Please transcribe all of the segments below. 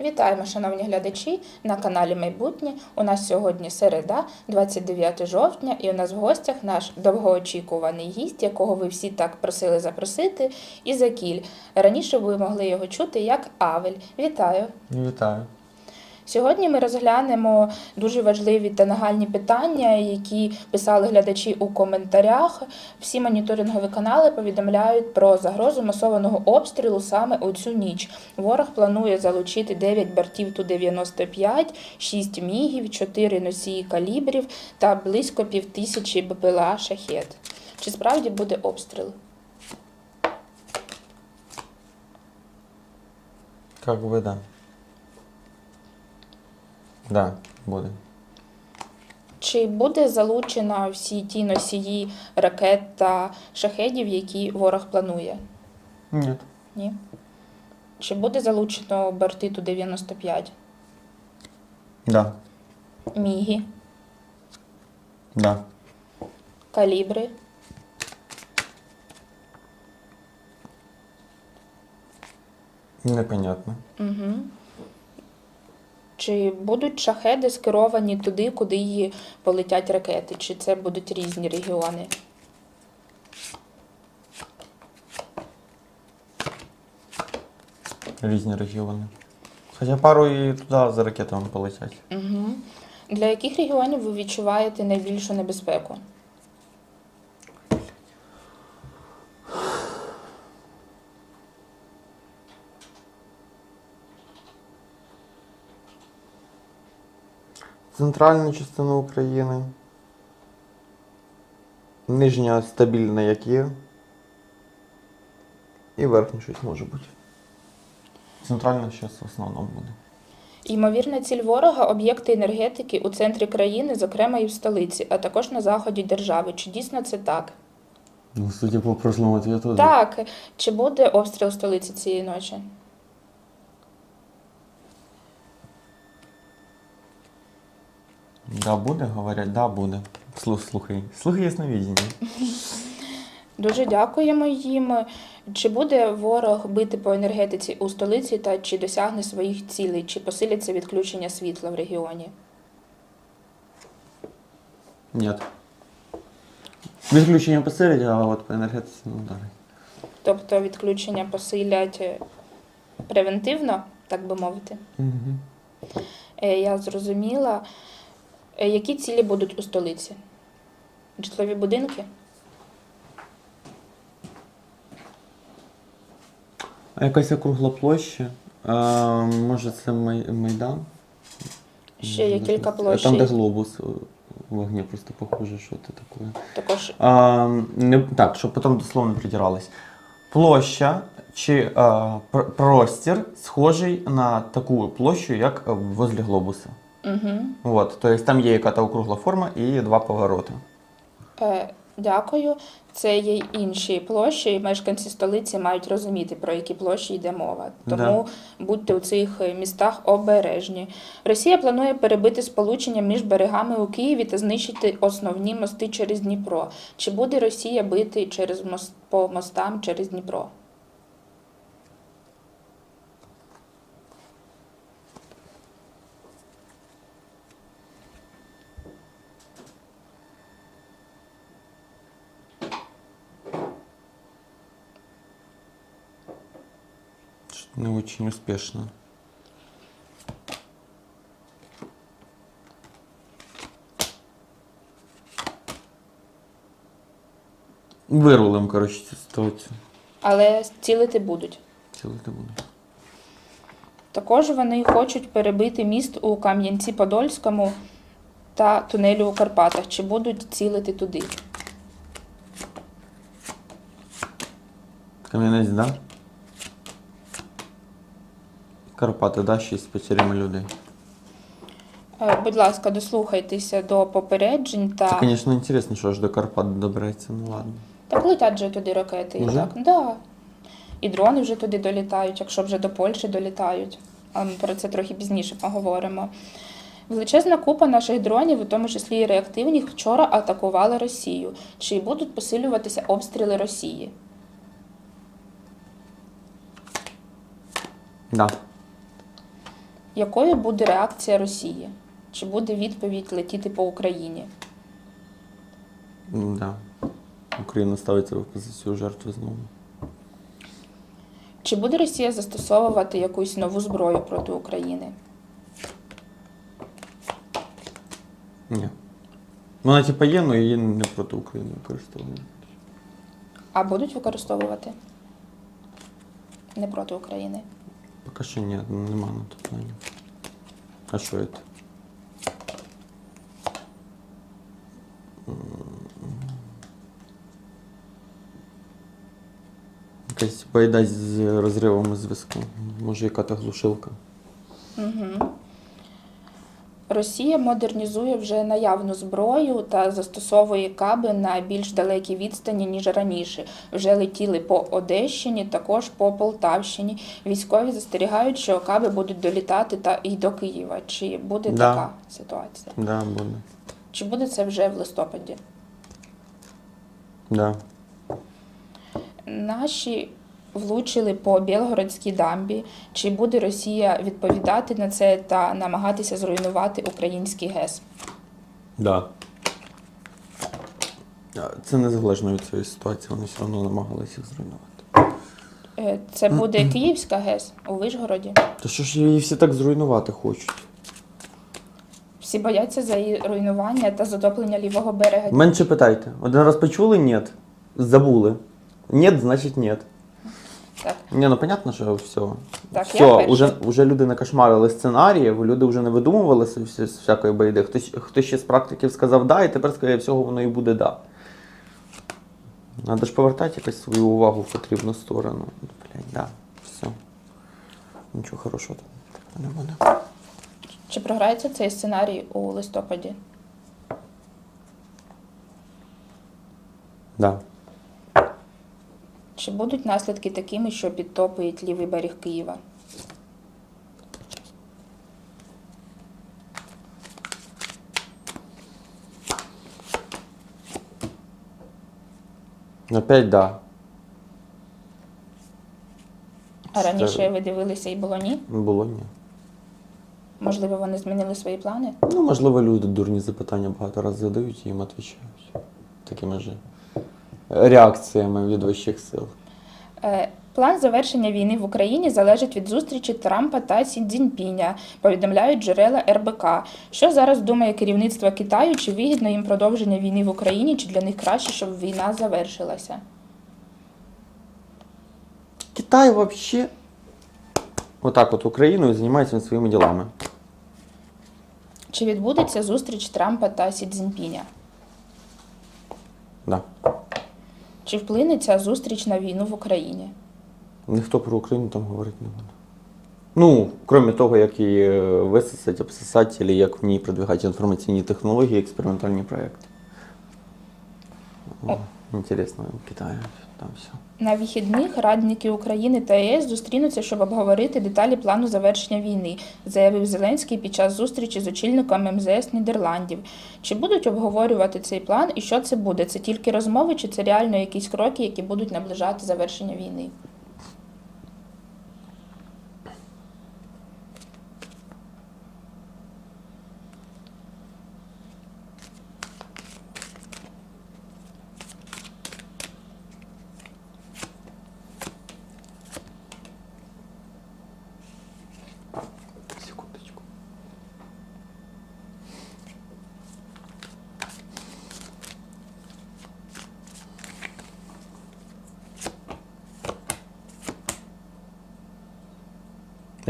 Вітаємо, шановні глядачі, на каналі Майбутнє. У нас сьогодні середа, 29 жовтня, і у нас в гостях наш довгоочікуваний гість, якого ви всі так просили запросити, Ізакіль. Раніше ви могли його чути як Авель. Вітаю! Вітаю. Сьогодні ми розглянемо дуже важливі та нагальні питання, які писали глядачі у коментарях. Всі моніторингові канали повідомляють про загрозу масованого обстрілу саме у цю ніч. Ворог планує залучити 9 бортів Ту-95, 6 мігів, 4 носії калібрів та близько півтисячі БПЛА «Шахет». Чи справді буде обстріл? Как бы да. Да, буде. Чи буде залучено всі ті носії ракет та шахедів, які ворог планує? Ні. Ні. Чи буде залучено борти Ту-95? Да. Міги, Да. калібри, Непонятно. угу. Чи будуть шахеди скеровані туди, куди її полетять ракети? Чи це будуть різні регіони? Різні регіони. Хоча пару і туди за ракетами полетять. Угу. Для яких регіонів ви відчуваєте найбільшу небезпеку? Центральна частина України. Нижня стабільна, як є. І верхня щось може бути. Центральна зараз в основному буде. Ймовірна ціль ворога об'єкти енергетики у центрі країни, зокрема і в столиці, а також на заході держави. Чи дійсно це так? Ну, судя по прошлому ответу, Так, чи буде обстріл столиці цієї ночі? Да, буде, говорять, да, буде. Слух, слухай. Слухай ясновидіння. Дуже дякуємо їм. Чи буде ворог бити по енергетиці у столиці та чи досягне своїх цілей, чи посиляться відключення світла в регіоні? Нет. Відключення посилять, а от по енергетиці не ударить. Тобто відключення посилять е, превентивно, так би мовити? Угу. Я зрозуміла. Е, Які цілі будуть у столиці? Житлові будинки? А якась округла площа. А, може це Май- Майдан? Ще є кілька Там, де глобус е, вогні, просто похоже, що це таке. Також А, не, так, щоб потім дословно придирались. Площа чи а, пр- простір схожий на таку площу, як е, возле глобуса. Угу. Вот, тобто там є яка-то округла форма і два повороти. Е, Дякую. Це є інші площі, і мешканці столиці мають розуміти, про які площі йде мова. Тому будьте у цих е, містах обережні. Росія планує перебити сполучення між берегами у Києві та знищити основні мости через Дніпро. Чи буде Росія бити через мост по мостам через Дніпро? Не очень успешно. Вирулим, коротше, цю ситуацію. Але цілити будуть. Цілити буду. Також вони хочуть перебити міст у Кам'янці-Подольському та тунелю у Карпатах. Чи будуть цілити туди? Кам'янець, да? Карпати, да, ще з потерями людей. Е, Будь ласка, дослухайтеся до попереджень Це, та звісно, інтересно, що аж до Карпат добереться, ну ладно. так летять же туди ракети. І Уже? так, да. І дрони вже туди долітають, якщо вже до Польщі долітають. А ми про це трохи пізніше поговоримо. Величезна купа наших дронів, у тому числі і реактивних, вчора атакували Росію. Чи будуть посилюватися обстріли Росії? Да. Якою буде реакція Росії? Чи буде відповідь летіти по Україні? Да. Україна ставиться в позицію жертви знову. Чи буде Росія застосовувати якусь нову зброю проти України? Ні. Вона типа є, але її не проти України використовують. А будуть використовувати? Не проти України. Поки що ні, нема на то плані. А що це? Якась байда з розривами зв'язку. Може, яка-то глушилка. Угу. Росія модернізує вже наявну зброю та застосовує каби на більш далекій відстані, ніж раніше. Вже летіли по Одещині, також по Полтавщині. Військові застерігають, що каби будуть долітати та і до Києва. Чи буде Да. така ситуація? Да, буде. Чи буде це вже в листопаді? Да. Наші влучили по Білгородській дамбі. Чи буде Росія відповідати на це та намагатися зруйнувати український ГЕС? Да. Це незалежно від цієї ситуації, вони все одно намагалися їх зруйнувати. Е, Це буде Київська ГЕС у Вишгороді. Та що ж її всі так зруйнувати хочуть? Всі бояться за її руйнування та затоплення лівого берега. Менше питайте. Один раз почули ні. Забули. Ні, значить ні. Так, Ні, ну понятно, що все. Так, все, уже, уже люди накошмарили сценаріїв, люди вже не видумували з всякої байди. Хтось, хтось ще з практиків сказав да, і тепер скоріше всього воно і буде да. Надо ж повертати якось свою увагу в потрібну сторону. Блять, да, все. Нічого хорошого там не буде. чи програється цей сценарій у листопаді? Да. Чи будуть наслідки такими, що підтопить лівий берег Києва? Опять да. А раніше ви дивилися і було ні? Було ні. Можливо, вони змінили свої плани? Ну, можливо, люди дурні запитання багато разів задають і їм відповідають. Такими ж реакціями від вищих сил. Е, План завершення війни в Україні залежить від зустрічі Трампа та Сі Цзіньпіня, повідомляють джерела РБК. Що зараз думає керівництво Китаю? Чи вигідно їм продовження війни в Україні, чи для них краще, щоб війна завершилася? Китай вообще отак от Україною займається він своїми ділами. Чи відбудеться зустріч Трампа та Сі Цзіньпіня? Да. Чи вплине ця зустріч на війну в Україні? Ніхто про Україну там говорити не буде. Ну, крім того, як її висосать, висосати, або як в ній продвигати інформаційні технології, експериментальні проекти. О, інтересно, в Китаї там все. На вихідних радники України та ЄС зустрінуться, щоб обговорити деталі плану завершення війни, заявив Зеленський під час зустрічі з очільником МЗС Нідерландів. Чи будуть обговорювати цей план і що це буде? Це тільки розмови, чи це реально якісь кроки, які будуть наближати завершення війни?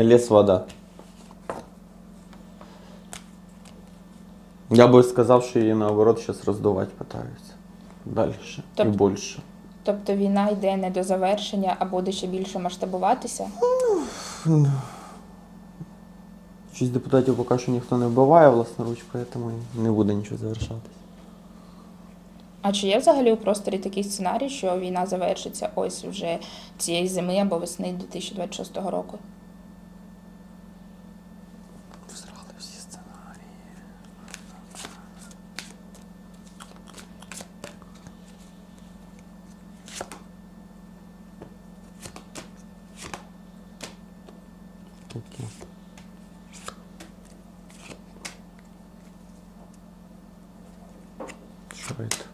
Лес вода. Я би сказав, що її наоборот зараз роздувати питаються. Далі і Тобто- більше. Тобто війна йде не до завершення, а буде ще більше масштабуватися? Щось депутатів поки що ніхто не вбиває власноруч, тому і не буде нічого завершатись. А чи є взагалі у просторі такий сценарій, що війна завершиться ось вже цієї зими або весни 2026 року? Всрали всі сценарії. Окей. Давайте.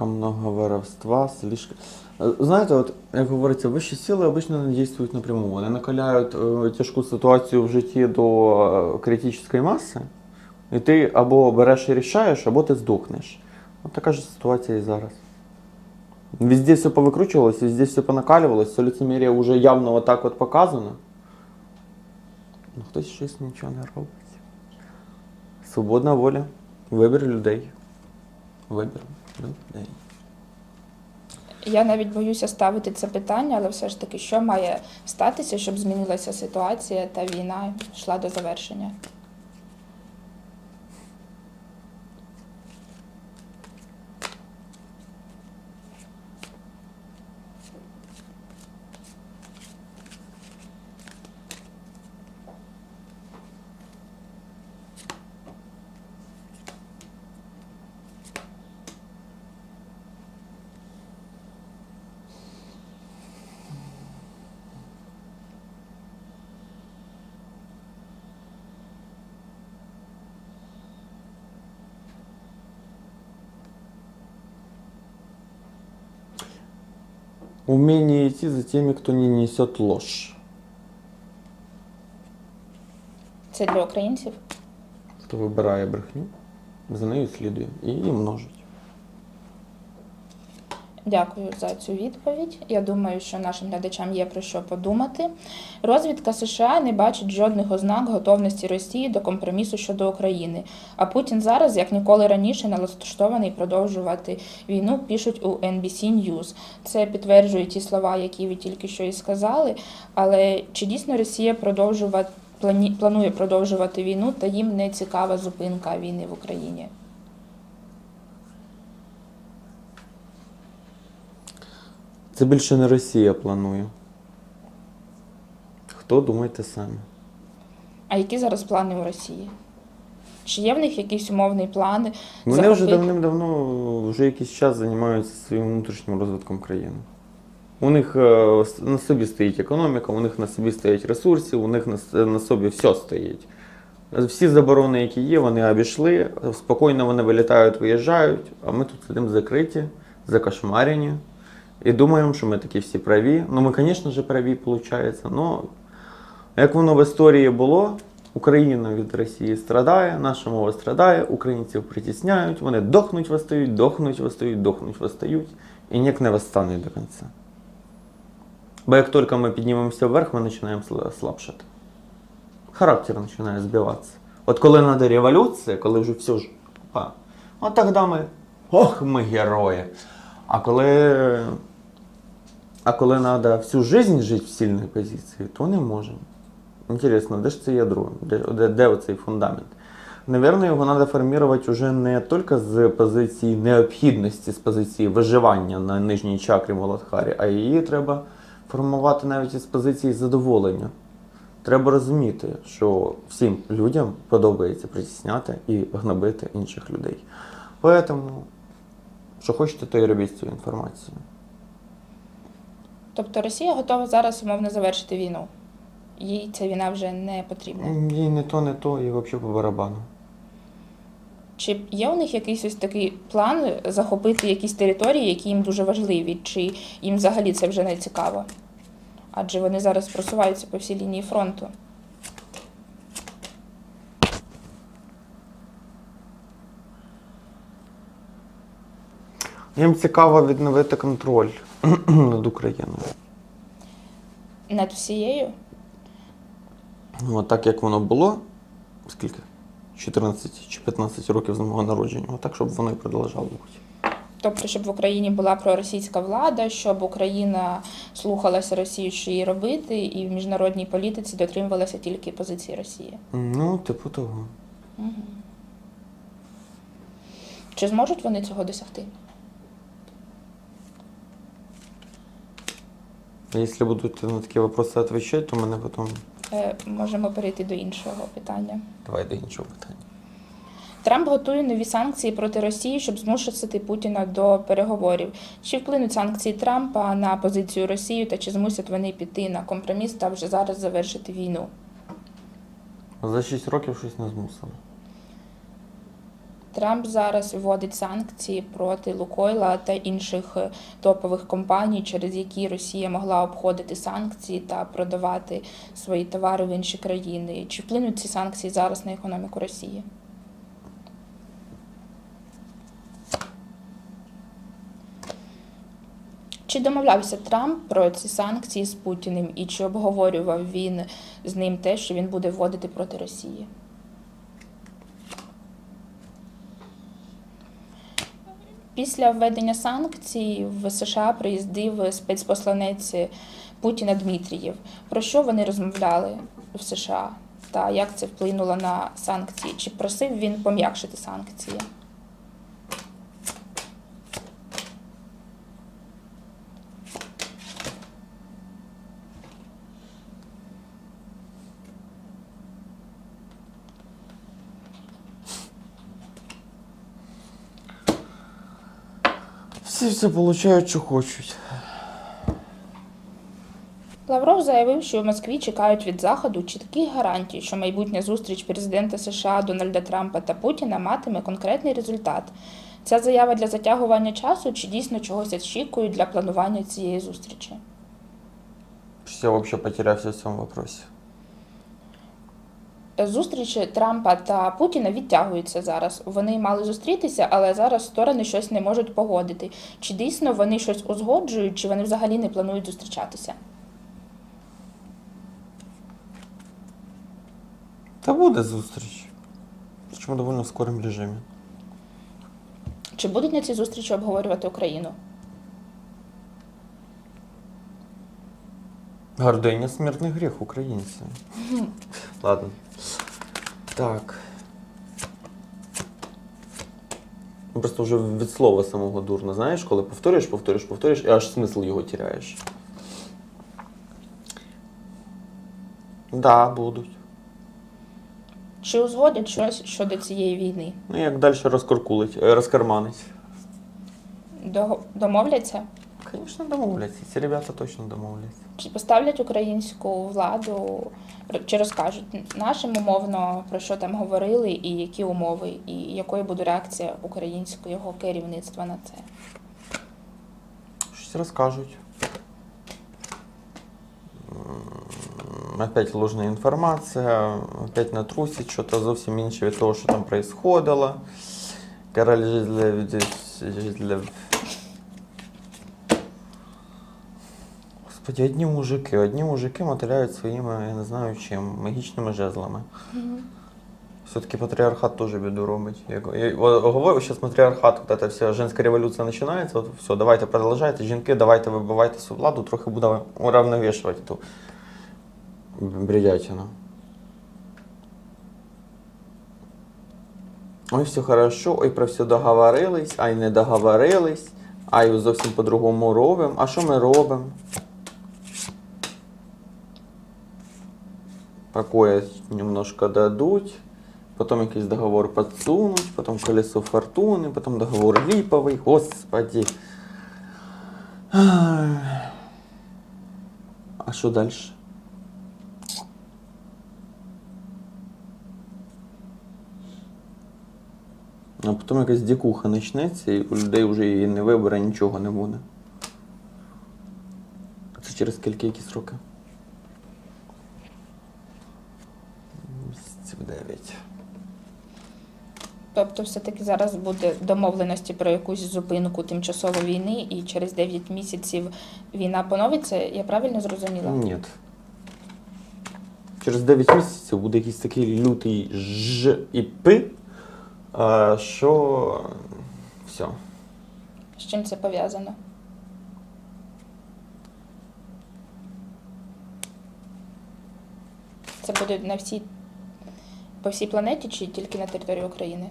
Слишком много воровства, слишком... Е, Знаєте, от, як говориться, вищі сили обично не дійствують напряму. Вони накаляють е, тяжку ситуацію в житті до е, критичної маси, і ти або береш і рішаєш, або ти здохнеш. От така ж ситуація і зараз. Везде все повикручувалось, везде все понакалювалось, все лицемір'я вже явно отак от показано. Ну, хтось щось нічого не робить. Свободна воля. Вибір людей. Вибір людей. Я навіть боюся ставити це питання, але все ж таки, що має статися, щоб змінилася ситуація та війна йшла до завершення? Умение идти за теми, кто не несет ложь. Це для українців? Хто вибирає брехню, за нею слідує і її множить. Дякую за цю відповідь. Я думаю, що нашим глядачам є про що подумати. Розвідка США не бачить жодних ознак готовності Росії до компромісу щодо України. А Путін зараз, як ніколи раніше, налаштований продовжувати війну, пишуть у NBC News. Це підтверджує ті слова, які ви тільки що і сказали. Але чи дійсно Росія продовжувати планує продовжувати війну, та їм не цікава зупинка війни в Україні? Це більше не Росія планує. Хто думайте самі? А які зараз плани у Росії? Чи є в них якийсь умовний план? Вони вже давним-давно, вже якийсь час займаються своїм внутрішнім розвитком країни. У них е, на собі стоїть економіка, у них на собі стоять ресурси, у них на собі все стоїть. Всі заборони, які є, вони обійшли, спокійно вони вилітають, виїжджають, а ми тут сидимо закриті, закошмарені. І думаємо, що ми такі всі праві. Ну, ми, звісно ж, праві, виходить. Ну, як воно в історії було, Україна від Росії страдає, наша мова страдає, українців притісняють, вони дохнуть восстають, дохнуть восстають, дохнуть восстають, і ніяк не восстануть до кінця. Бо як тільки ми піднімемося вверх, ми починаємо слабшати. Характер починає збиватися. От коли треба революція, коли вже все ж. Опа, от тоді ми. Ох, ми герої. А коли. А коли треба всю життя жити в сильній позиції, то не можемо. Інтересно, де ж це ядро? Де, де, де оцей фундамент? Навірно, його треба формувати вже не тільки з позиції необхідності, з позиції виживання на нижній чакрі Моладхарі, а її треба формувати навіть із позиції задоволення. Треба розуміти, що всім людям подобається притісняти і гнобити інших людей. Поэтому, що хочете, то і робіть з цією інформацією. Тобто Росія готова зараз умовно завершити війну. Їй ця війна вже не потрібна. Їй не то, не то, і взагалі по барабану. Чи є у них якийсь ось такий план захопити якісь території, які їм дуже важливі, чи їм взагалі це вже не цікаво? Адже вони зараз просуваються по всій лінії фронту. Їм цікаво відновити контроль над Україною. Над всією Ну, От так як воно було, скільки? 14 чи 15 років з мого народження, отак, щоб воно і продовжало бути. Тобто, щоб в Україні була проросійська влада, щоб Україна слухалася Росію, що їй робити, і в міжнародній політиці дотримувалася тільки позиції Росії. Ну, типу того. Чи зможуть вони цього досягти? Якщо будуть на такі вопроси відповідати, то мене потім. Е, Можемо перейти до іншого питання. Давай до іншого питання. Трамп готує нові санкції проти Росії, щоб змусити Путіна до переговорів. Чи вплинуть санкції Трампа на позицію Росії та чи змусять вони піти на компроміс та вже зараз завершити війну? За 6 років щось не змусили. Трамп зараз вводить санкції проти Лукойла та інших е, топових компаній, через які Росія могла обходити санкції та продавати свої товари в інші країни. Чи вплинуть ці санкції зараз на економіку Росії? Чи домовлявся Трамп про ці санкції з Путіним і чи обговорював він з ним те, що він буде вводити проти Росії? Після введення санкцій в США приїздив спецпосланець Путіна Дмитрієв. Про що вони розмовляли в США та як це вплинуло на санкції? Чи просив він пом'якшити санкції? Всі все получають, що хочуть. Лавров заявив, що в Москві чекають від Заходу чітких гарантій, що майбутня зустріч президента США Дональда Трампа та Путіна матиме конкретний результат. Ця заява для затягування часу чи дійсно чогось очікують для планування цієї зустрічі? Я взагалі потерявся в цьому вопросі. Зустріч Трампа та Путіна відтягуються зараз. Вони мали зустрітися, але зараз сторони щось не можуть погодити. Чи дійсно вони щось узгоджують, чи вони взагалі не планують зустрічатися? Та буде зустріч. Причому доволі в скорому режимі. Чи будуть на цій зустрічі обговорювати Україну? Гординя смертний гріх українців. Ладно. Так. Просто вже від слова самого дурно, знаєш, коли повторюєш, повторюєш, повторюєш, і аж смисл його тіряєш. Да, будуть. Чи узгодять щось щодо цієї війни? Ну як далі розкуркулить, е, розкарманить. До- Домовляться? Звісно, домовляться. Ці ребята точно домовляться. Чи поставлять українську владу, чи розкажуть нашим умовно про що там говорили, і які умови, і якою буде реакція українського керівництва на це? Щось розкажуть. Опять ложна інформація, опять натрусить, що то зовсім інше від того, що там происходило. Король Жидлев- Господи, одні мужики, одні мужики мотиляють своїми, я не знаю чим, магічними жезлами. Все-таки патриархат тоже беду робить. Я, говорю, сейчас матріархат, вот эта вся женська революція починається, от все, давайте продовжайте, жінки, давайте вибивайте свою владу, трохи буде уравновішувати ту бредятину. Ой, все хорошо, ой, про все договорились, ай не договорились, ай зовсім по-другому робимо. А що ми робимо? Покоя немножко дадуть, потім якийсь договор підсунуть, потім колесо фортуни, потім договор ліповий, господи. А що далі? А потім якась дікуха почнеться, і у людей вже її не вибере, нічого не буде. Це через скільки які сроки? Місяців 9. Тобто, все-таки зараз буде домовленості про якусь зупинку тимчасово війни, і через 9 місяців війна поновиться. Я правильно зрозуміла? Ні. Через 9 місяців буде якийсь такий лютий ж і пи, що все. З чим це пов'язано? Це буде на всій по всій планеті чи тільки на території України?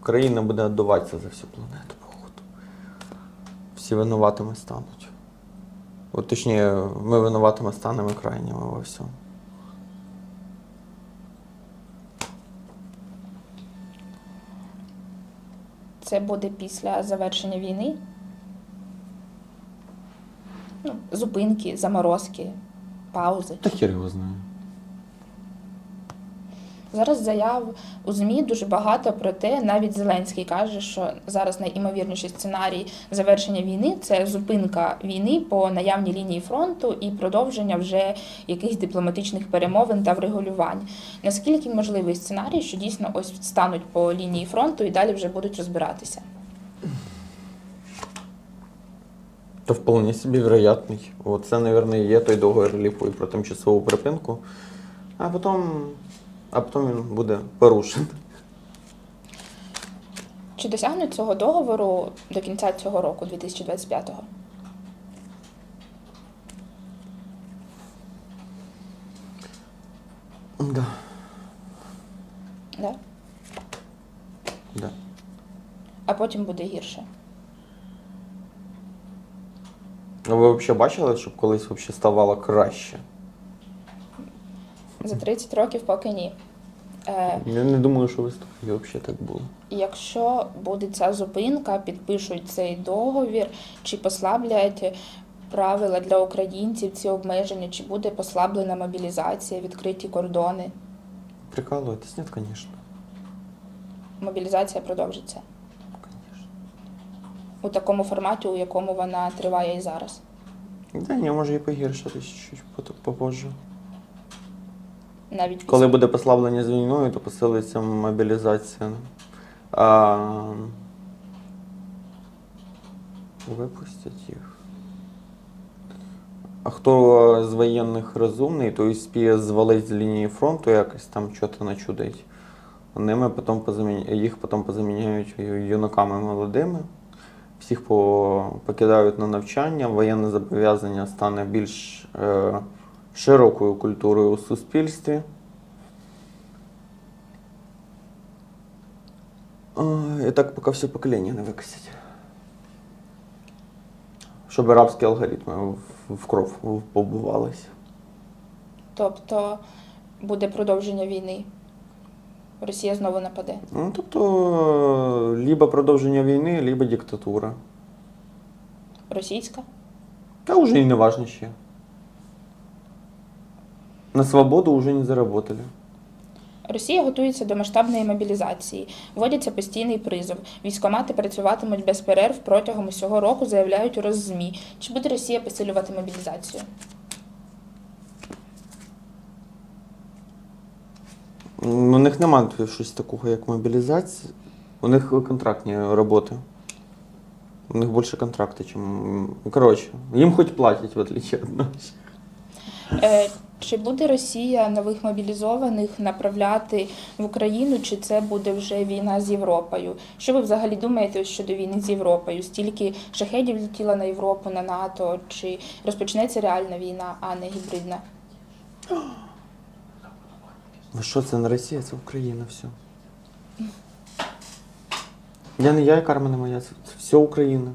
Україна буде віддуватися за всю планету, походу. всі винуватими стануть. От точніше, ми винуватими станемо крайніми во всьому. Це буде після завершення війни. Ну, зупинки, заморозки, паузи. Та хер його знає. Зараз заяв у ЗМІ дуже багато про те, навіть Зеленський каже, що зараз найімовірніший сценарій завершення війни це зупинка війни по наявній лінії фронту і продовження вже якихось дипломатичних перемовин та врегулювань. Наскільки можливий сценарій, що дійсно ось стануть по лінії фронту і далі вже будуть розбиратися? Та вполне собі вероятний. От це, мабуть, є той договір ліповий про тимчасову припинку, а потім, а потім він буде порушений. Чи досягнуть цього договору до кінця цього року, 2025-го? Да, Да? да. А потім буде гірше. Ну, ви взагалі бачили, щоб колись взагалі ставало краще? За 30 років поки ні. Е, Я не думаю, що в історії взагалі так було. Якщо буде ця зупинка, підпишуть цей договір, чи послаблять правила для українців ці обмеження, чи буде послаблена мобілізація, відкриті кордони, Прикалуєтесь? Ні, звісно. мобілізація продовжиться у такому форматі, у якому вона триває і зараз. Да, ні, може і погіршитись чуть попозже. Навіть Коли буде послаблення з війною, то посилиться мобілізація. А... Випустять їх. А хто з воєнних розумний, то і спіє звалить з лінії фронту якось там щось начудить. Ними потім позаміня... їх потім позаміняють юнаками молодими. Всіх по... покидають на навчання, воєнне зобов'язання стане більш е... широкою культурою у суспільстві. І так поки все покоління не викосять. Щоб арабські алгоритми в, кров побувалися. Тобто буде продовження війни. Росія знову нападе. Ну, тобто, либо продовження війни, либо диктатура. Російська? Та вже і не важно ще. На свободу вже не заработали. Росія готується до масштабної мобілізації. Вводиться постійний призов. Військомати працюватимуть без перерв протягом усього року, заявляють у Роззмі. Чи буде Росія посилювати мобілізацію? М, У них немає щось такого, як мобілізація. У них контрактні роботи. У них більше контракти, чим. Коротше, їм хоч платять, в отличие від нас. Е, чи буде Росія нових мобілізованих направляти в Україну, чи це буде вже війна з Європою? Що ви взагалі думаєте щодо війни з Європою? Стільки шахедів летіло на Європу, на НАТО, чи розпочнеться реальна війна, а не гібридна? Ну що це не Росія, це Україна все. Я не я карма не моя, це все Україна.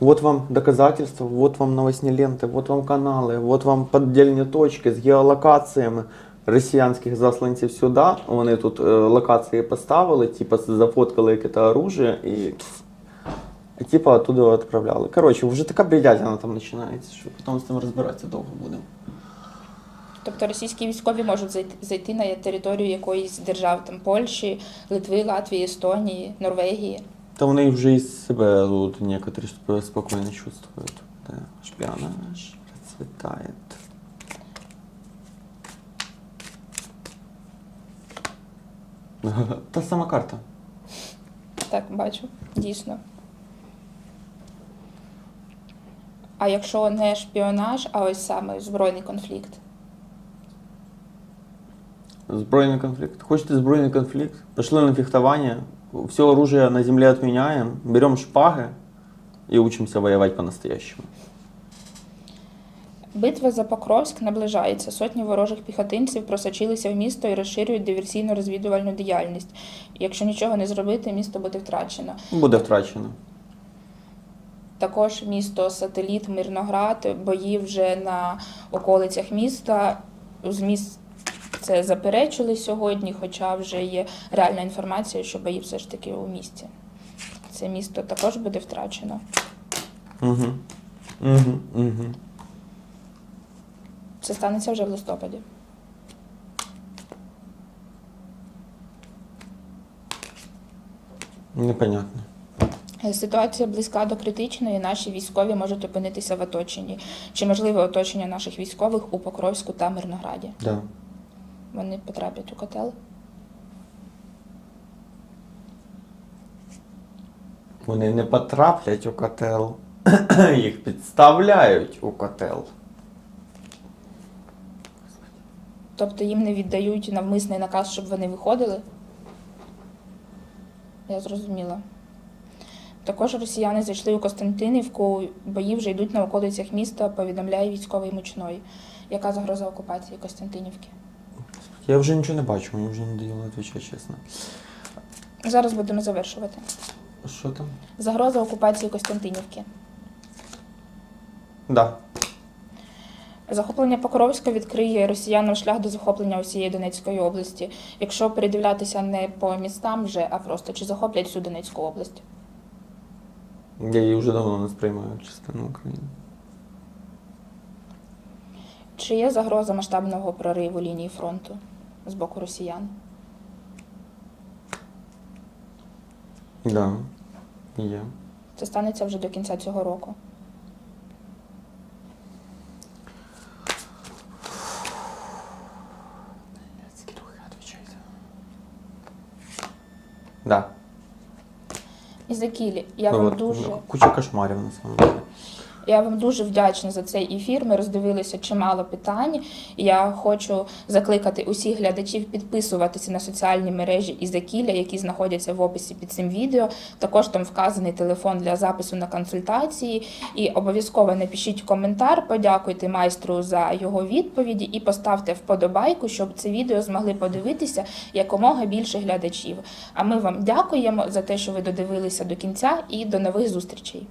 Вот вам доказательства, вот вам новостні ленти, вот вам канали, вот вам поддельні точки з геолокаціями росіянських засланців сюди. Вони тут е, локації поставили, типа зафоткали якесь оружие і. І типа оттуда відправляли. Коротше, вже така бредятина там починається, що потім з цим розбиратися довго будемо. Тобто російські військові можуть зайти, на територію якоїсь держави, там Польщі, Литви, Латвії, Естонії, Норвегії. Да вони вже із себе тут некоторые сп- спокойно чувствуют. Да, шпионаж процветает. Та сама карта. Так, бачу, дійсно. А якщо не шпіонаж, а ось саме збройний конфлікт. Збройний конфликт. Хочете збройний конфликт? Пошли на фехтование. Все оружие на земле отменяем. Берем шпаги и учимся воевать по-настоящему. Битва за Покровськ наближається. Сотні ворожих піхотинців просочилися в місто і розширюють диверсійно-розвідувальну діяльність. Якщо нічого не зробити, місто буде втрачено. Буде втрачено. Також місто сателіт Мирноград, бої вже на околицях міста. ЗМІ це заперечили сьогодні, хоча вже є реальна інформація, що бої все ж таки у місті. Це місто також буде втрачено. Угу. Угу. Угу. Це станеться вже в листопаді. Непонятно. Ситуація близька до критичної. Наші військові можуть опинитися в оточенні. Чи можливе оточення наших військових у Покровську та Мирнограді? Да. Вони потраплять у котел. Вони не потраплять у котел. Їх підставляють у котел. Тобто їм не віддають навмисний наказ, щоб вони виходили? Я зрозуміла. Також росіяни зайшли у Костянтинівку, бої вже йдуть на околицях міста, повідомляє військовий мучной. Яка загроза окупації Костянтинівки? Я вже нічого не бачу, мені вже не діло відповідати чесно. Зараз будемо завершувати. Що там? Загроза окупації Костянтинівки. Да. Захоплення Покровська відкриє росіянам шлях до захоплення усієї Донецької області. Якщо передивлятися не по містам вже, а просто чи захоплять всю Донецьку область. Я її вже давно не сприймаю як частину України. Чи є загроза масштабного прориву лінії фронту з боку росіян? Да. Є. Це станеться вже до кінця цього року. Да. І Закілі, я Ну, вам от, дуже Куча кошмарів на самом деле. Я вам дуже вдячна за цей ефір. Ми роздивилися чимало питань. Я хочу закликати усіх глядачів підписуватися на соціальні мережі Ізакіля, які знаходяться в описі під цим відео. Також там вказаний телефон для запису на консультації. І обов'язково напишіть коментар, подякуйте майстру за його відповіді і поставте вподобайку, щоб це відео змогли подивитися якомога більше глядачів. А ми вам дякуємо за те, що ви додивилися до кінця, і до нових зустрічей.